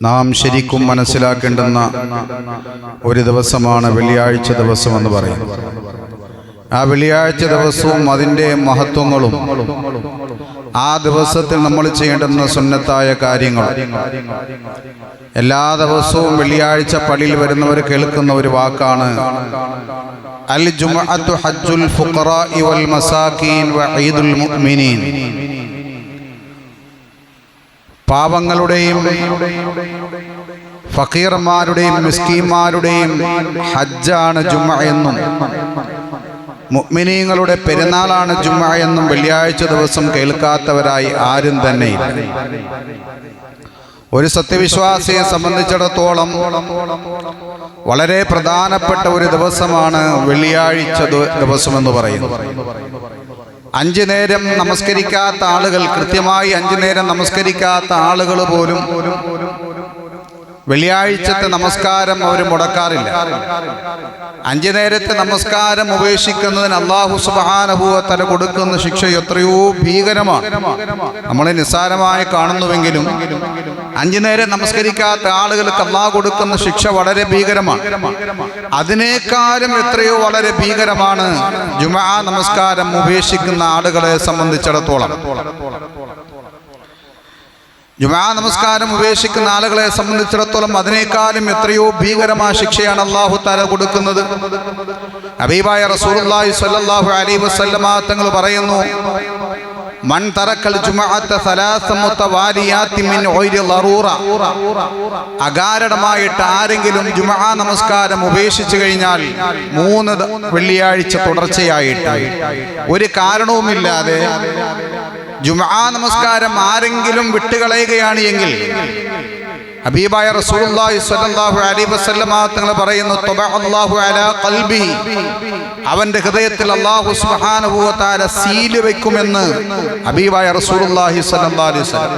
നാം ശരിക്കും മനസ്സിലാക്കേണ്ടുന്ന ഒരു ദിവസമാണ് വെള്ളിയാഴ്ച ദിവസം എന്ന് പറയുന്നത് ആ വെള്ളിയാഴ്ച ദിവസവും അതിന്റെ മഹത്വങ്ങളും ആ ദിവസത്തിൽ നമ്മൾ ചെയ്യേണ്ടുന്ന സുന്നത്തായ കാര്യങ്ങൾ. എല്ലാ ദിവസവും വെള്ളിയാഴ്ച പള്ളിയിൽ വരുന്നവർ കേൾക്കുന്ന ഒരു വാക്കാണ് അൽ ജുമഅത്തു ഹജ്ജുൽ ഫുഖറാഇ വൽ മസാകീൻ വ മുഅ്മിനീൻ. പാവങ്ങളുടെയും ഫക്കീർമാരുടെയും മിസ്കീന്മാരുടെയും ഹജ്ജാണ് ജുമ എന്നും മുഅ്മിനീങ്ങളുടെ പെരുന്നാളാണ് ജുമ എന്നും വെള്ളിയാഴ്ച ദിവസം കേൾക്കാത്തവരായി ആരും തന്നെ. ഒരു സത്യവിശ്വാസിയെ സംബന്ധിച്ചിടത്തോളം വളരെ പ്രധാനപ്പെട്ട ഒരു ദിവസമാണ് വെള്ളിയാഴ്ച ദിവസമെന്ന് പറയുന്നു അഞ്ചു നേരം നമസ്കരിക്കാത്ത ആളുകൾ കൃത്യമായി അഞ്ചു നേരം നമസ്കരിക്കാത്ത ആളുകൾ പോലും വെള്ളിയാഴ്ചത്തെ നമസ്കാരം അവർ മുടക്കാറില്ല. അഞ്ചു നേരത്തെ നമസ്കാരം ഉപേക്ഷിക്കുന്നതിന് അള്ളാഹു സുബാനഹുവ തല കൊടുക്കുന്ന ശിക്ഷ എത്രയോ ഭീകരമാണ്. നമ്മളെ നിസ്സാരമായി കാണുന്നുവെങ്കിലും അഞ്ചു നേരം നമസ്കരിക്കാത്ത ആളുകൾക്ക് അള്ളാഹ് കൊടുക്കുന്ന ശിക്ഷ വളരെ ഭീകരമാണ്. അതിനേക്കാളും എത്രയോ വളരെ ഭീകരമാണ് ജുമാ നമസ്കാരം ഉപേക്ഷിക്കുന്ന ആളുകളെ സംബന്ധിച്ചിടത്തോളം. ജുമാ നമസ്കാരം ഉപേക്ഷിക്കുന്ന ആളുകളെ സംബന്ധിച്ചിടത്തോളം അതിനേക്കാളും എത്രയോ ഭീകരമായ ശിക്ഷയാണ് അള്ളാഹു താല കൊടുക്കുന്നത്. അബീബായ റസൂലുള്ളാഹി സ്വല്ലല്ലാഹു അലൈഹി വസല്ലമ തങ്ങൾ പറയുന്നു മൻ തറക്കൽ അകാരണമായിട്ട് ആരെങ്കിലും ജുമാ നമസ്കാരം ഉപേക്ഷിച്ചു കഴിഞ്ഞാൽ മൂന്ന് വെള്ളിയാഴ്ച തുടർച്ചയായിട്ട്. ഒരു കാരണവുമില്ലാതെ ജുമആ നമസ്കാരം ആരെങ്കിലും വിട്ടുകളയുകയാണ് എങ്കിൽ. ഹബീബായ റസൂലുള്ളാഹി സ്വല്ലല്ലാഹു അലൈഹി തങ്ങൾ പറയുന്നു തുബഅ അല്ലാഹു അലാ ഖൽബി. അവന്റെ ഹൃദയത്തിൽ അല്ലാഹു സുബ്ഹാനഹു സീൽ വെക്കുമെന്ന് ഹബീബായ റസൂലുള്ളാഹി അലൈഹി വസല്ലം